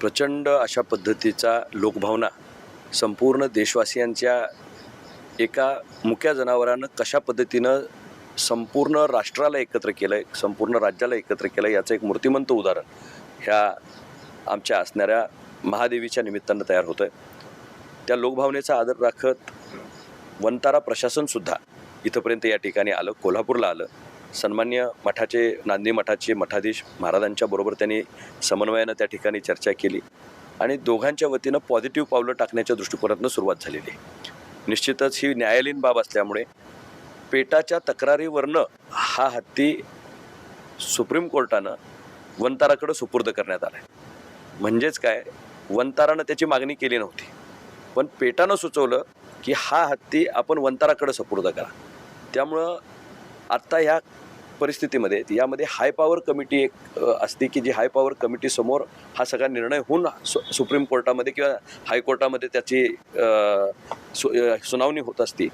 प्रचंड अशा पद्धतीचा लोकभावना संपूर्ण देशवासियांच्या एका मुक्या जनावरानं कशा पद्धतीनं संपूर्ण राष्ट्राला एकत्र केलं आहे संपूर्ण राज्याला एकत्र केलं आहे याचं एक मूर्तिमंत उदाहरण ह्या आमच्या असणाऱ्या महादेवीच्या निमित्तानं तयार होतं आहे त्या लोकभावनेचा आदर राखत वनतारा प्रशासनसुद्धा इथंपर्यंत या ठिकाणी आलं कोल्हापूरला आलं. सन्मान्य मठाचे नांदी मठाचे मठाधीश महाराजांच्या बरोबर त्यांनी समन्वयानं त्या ठिकाणी चर्चा केली आणि दोघांच्या वतीनं पॉझिटिव्ह पावलं टाकण्याच्या दृष्टिकोनातून सुरुवात झालेली आहे. निश्चितच ही न्यायालयीन बाब असल्यामुळे पेटाच्या तक्रारीवरनं हा हत्ती सुप्रीम कोर्टानं वनताराकडं सुपूर्द करण्यात आला आहे म्हणजेच काय? वनतारानं त्याची मागणी केली नव्हती. पण पेटानं सुचवलं की हा हत्ती आपण वनताराकडं सुपूर्द करा. त्यामुळं आत्ता ह्या परिस्थितीमध्ये यामध्ये हाय पॉवर कमिटी एक असते की जी हाय पॉवर कमिटीसमोर हा सगळा निर्णय होऊन सु सुप्रीम कोर्टामध्ये किंवा हायकोर्टामध्ये त्याची सु सुनावणी होत असते.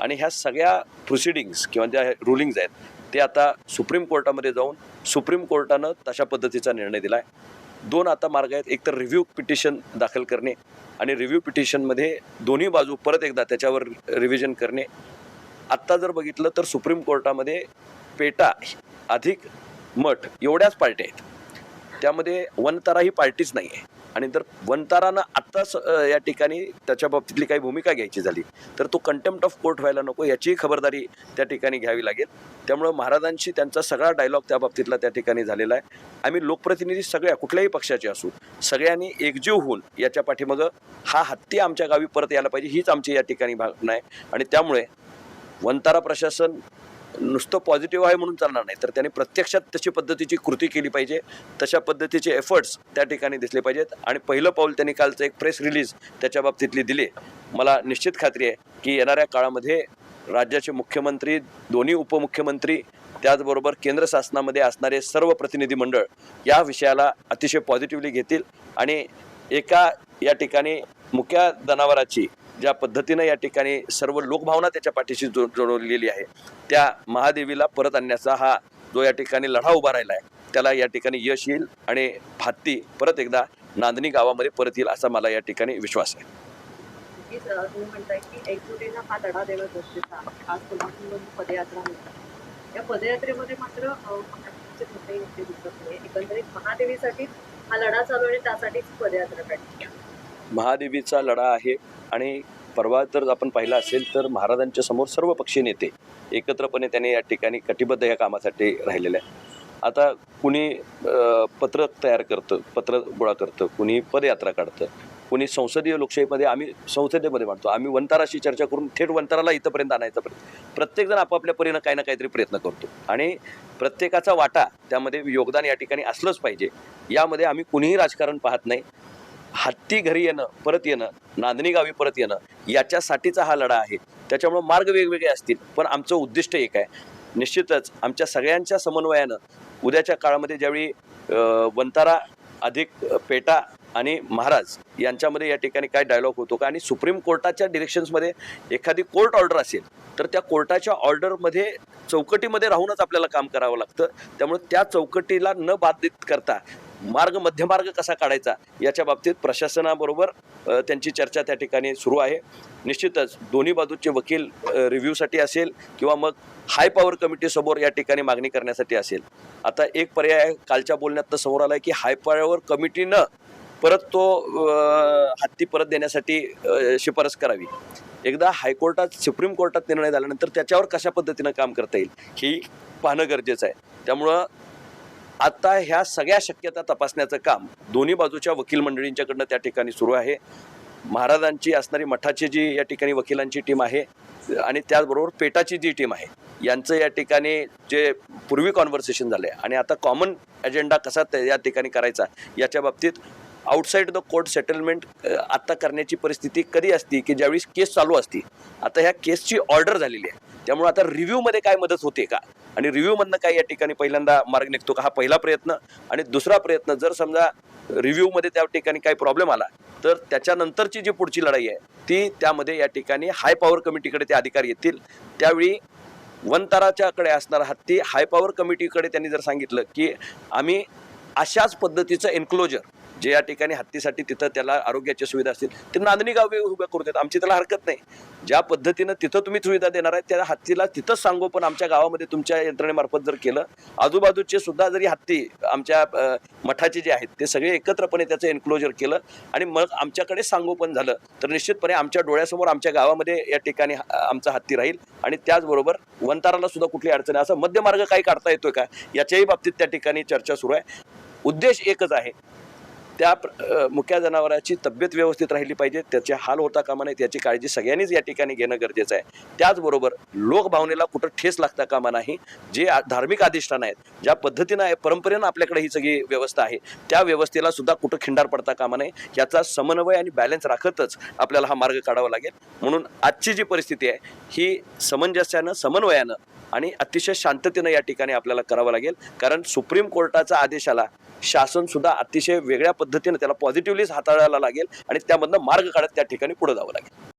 आणि ह्या सगळ्या प्रोसिडिंग्स किंवा ज्या रुलिंग्ज आहेत ते आता सुप्रीम कोर्टामध्ये जाऊन सुप्रीम कोर्टानं तशा पद्धतीचा निर्णय दिला आहे दोन आता मार्ग आहेत. एक तर रिव्ह्यू पिटिशन दाखल करणे आणि रिव्ह्यू पिटिशनमध्ये दोन्ही बाजू परत एकदा त्याच्यावर रिव्हिजन करणे. आत्ता जर बघितलं तर सुप्रीम कोर्टामध्ये पेटा अधिक मठ एवढ्याच पार्ट्या आहेत. त्यामध्ये वनतारा ही पार्टीच नाही आहे आणि जर वनतारानं आत्ताच या ठिकाणी त्याच्या बाबतीतली काही भूमिका घ्यायची झाली तर तो कंटेम्प्ट ऑफ कोर्ट व्हायला नको याचीही खबरदारी त्या ठिकाणी घ्यावी लागेल. त्यामुळं महाराजांशी त्यांचा सगळा डायलॉग त्या बाबतीतला त्या ठिकाणी झालेला आहे. आम्ही लोकप्रतिनिधी सगळ्या कुठल्याही पक्षाचे असू सगळ्यांनी एकजीव होऊन याच्या पाठीमागं हा हत्ती आमच्या गावी परत यायला पाहिजे हीच आमची या ठिकाणी भावना आहे. आणि त्यामुळे वनतारा प्रशासन नुसतं पॉझिटिव्ह आहे म्हणून चालणार नाही. तर त्यांनी प्रत्यक्षात तशी पद्धतीची कृती केली पाहिजे. तशा पद्धतीचे एफर्ट्स त्या ठिकाणी दिसले पाहिजेत. आणि पहिलं पाऊल त्यांनी कालचं एक प्रेस रिलीज त्याच्या बाबतीतली दिली. मला निश्चित खात्री आहे की येणाऱ्या काळामध्ये राज्याचे मुख्यमंत्री दोन्ही उपमुख्यमंत्री त्याचबरोबर केंद्र शासनामध्ये असणारे सर्व प्रतिनिधी मंडळ या विषयाला अतिशय पॉझिटिव्हली घेतील. आणि एका या ठिकाणी मुक्या जनावराची ज्या पद्धतीनं या ठिकाणी सर्व लोकभावना त्याच्या पाठीशी जो जोडलेली आहे त्या महादेवीला परत आणण्याचा हा जो या ठिकाणी लढा उभा राहिला आहे त्याला या ठिकाणी यश येईल आणि भात्ती परत एकदा नांदणी गावामध्ये परत येईल असा मला या ठिकाणी विश्वास आहे. या पदयात्रेमध्ये मात्र एकंदरीत महादेवीसाठी हा लढा चालू आणि त्यासाठीच पदयात्रा काढली महादेवीचा लढा आहे. आणि परवा तर आपण पाहिला असेल तर महाराजांच्या समोर सर्व पक्षीय नेते एकत्रपणे त्यांनी या ठिकाणी कटिबद्ध या कामासाठी राहिलेले आहे आता कुणी पत्र पत्रक तयार करतं पत्र गोळा करतं कुणी पदयात्रा काढतं कुणी संसदीय लोकशाहीमध्ये आम्ही संसदेमध्ये मांडतो आम्ही वंताराशी चर्चा करून थेट वंताराला इथंपर्यंत आणायचा प्रयत्न प्रत्येकजण आपापल्या परीनं काही ना काहीतरी प्रयत्न करतो. आणि प्रत्येकाचा वाटा त्यामध्ये योगदान या ठिकाणी असलंच पाहिजे. यामध्ये आम्ही कुणीही राजकारण पाहत नाही. हत्ती घरी येणं परत येणं नांदणी गावी परत येणं याच्यासाठीचा हा लढा आहे. त्याच्यामुळं मार्ग वेगवेगळे असतील पण आमचं उद्दिष्ट एक आहे. निश्चितच आमच्या सगळ्यांच्या समन्वयानं उद्याच्या काळामध्ये ज्यावेळी वंतारा अधिक पेटा आणि महाराज यांच्यामध्ये या ठिकाणी काय डायलॉग होतो का आणि सुप्रीम कोर्टाच्या डिरेक्शन्समध्ये एखादी कोर्ट ऑर्डर असेल तर त्या कोर्टाच्या ऑर्डरमध्ये चौकटीमध्ये राहूनच आपल्याला काम करावं लागतं. त्यामुळे त्या चौकटीला न बाधित करता मार्ग मध्यमार्ग कसा काढायचा याच्या बाबतीत प्रशासनाबरोबर त्यांची चर्चा त्या ठिकाणी सुरू आहे. निश्चितच दोन्ही बाजूचे वकील रिव्ह्यूसाठी असेल किंवा मग हाय पॉवर कमिटीसमोर या ठिकाणी मागणी करण्यासाठी असेल. आता एक पर्याय कालच्या बोलण्यात तर समोर आला आहे की हाय पॉवर कमिटीनं परत तो हत्ती परत देण्यासाठी शिफारस करावी. एकदा हायकोर्टात सुप्रीम कोर्टात निर्णय झाल्यानंतर त्याच्यावर कशा पद्धतीनं काम करता येईल ही पाहणं गरजेचं आहे. त्यामुळं आता ह्या सगळ्या शक्यता तपासण्याचं काम दोन्ही बाजूच्या वकील मंडळींच्याकडनं त्या ठिकाणी सुरू आहे. महाराजांची असणारी मठाची जी या ठिकाणी वकिलांची टीम आहे आणि त्याचबरोबर पेटाची जी टीम आहे यांचं या ठिकाणी जे पूर्वी कॉन्व्हर्सेशन झाले आणि आता कॉमन अजेंडा कसा त्या- या ठिकाणी करायचा याच्या बाबतीत आउटसाईड द कोर्ट सेटलमेंट आत्ता करण्याची परिस्थिती कधी असती की ज्यावेळी केस चालू असती आता ह्या केसची ऑर्डर झालेली आहे. त्यामुळे आता रिव्ह्यूमध्ये काय मदत होते का? आणि रिव्ह्यूमधनं काय या ठिकाणी पहिल्यांदा मार्ग निघतो का? हा पहिला प्रयत्न. आणि दुसरा प्रयत्न जर समजा रिव्ह्यूमध्ये त्या ठिकाणी काही प्रॉब्लेम आला तर त्याच्यानंतरची जी पुढची लढाई आहे ती त्यामध्ये या ठिकाणी हाय पॉवर कमिटीकडे ते अधिकार येतील. त्यावेळी वनताराच्याकडे असणारा हत्ती हाय पॉवर कमिटीकडे त्यांनी जर सांगितलं की आम्ही अशाच पद्धतीचं एन्क्लोजर जे या ठिकाणी हत्तीसाठी तिथं त्याला आरोग्याच्या सुविधा असतील ते नांदणी गावी उभ्या करू देत. आमची त्याला हरकत नाही. ज्या पद्धतीनं तिथं तुम्ही सुविधा देणार आहे त्या हत्तीला तिथंच सांगू पण आमच्या गावामध्ये तुमच्या यंत्रणेमार्फत जर केलं आजूबाजूचे सुद्धा जरी हत्ती आमच्या मठाचे जे आहेत ते सगळे एकत्रपणे त्याचं एन्क्लोजर केलं आणि मग आमच्याकडे सांगोपन झालं तर निश्चितपणे आमच्या डोळ्यासमोर आमच्या गावामध्ये या ठिकाणी आमचा हत्ती राहील आणि त्याचबरोबर वंताराला सुद्धा कुठली अडचण आहे असं मध्यमार्ग काही काढता येतोय का याच्याही बाबतीत त्या ठिकाणी चर्चा सुरू आहे. उद्देश एकच आहे त्या प्र- मुक्या जनावराची तब्येत व्यवस्थित राहिली पाहिजे त्याचे हाल होता कामा नयेत याची काळजी सगळ्यांनीच या ठिकाणी घेणं गरजेचं आहे. त्याचबरोबर लोकभावनेला कुठं ठेस लागता कामा नाही जे आ- धार्मिक अधिष्ठान आहेत ज्या पद्धतीनं आहे परंपरेनं आपल्याकडे ही सगळी व्यवस्था आहे त्या व्यवस्थेला सुद्धा कुठं खिंडार पडता कामा नये याचा समन्वय आणि बॅलन्स राखतच आपल्याला हा मार्ग काढावा लागेल. म्हणून आजची जी परिस्थिती आहे ही समंजस्यानं समन्वयानं आणि अतिशय शांततेनं या ठिकाणी आपल्याला करावं लागेल. कारण सुप्रीम कोर्टाचा आदेश शासन सुद्धा अतिशय वेगळ्या पद्धतीनं त्याला पॉझिटिव्हलीच हाताळायला लागेल आणि त्यामधनं मार्ग काढत त्या ठिकाणी पुढे जावं लागेल.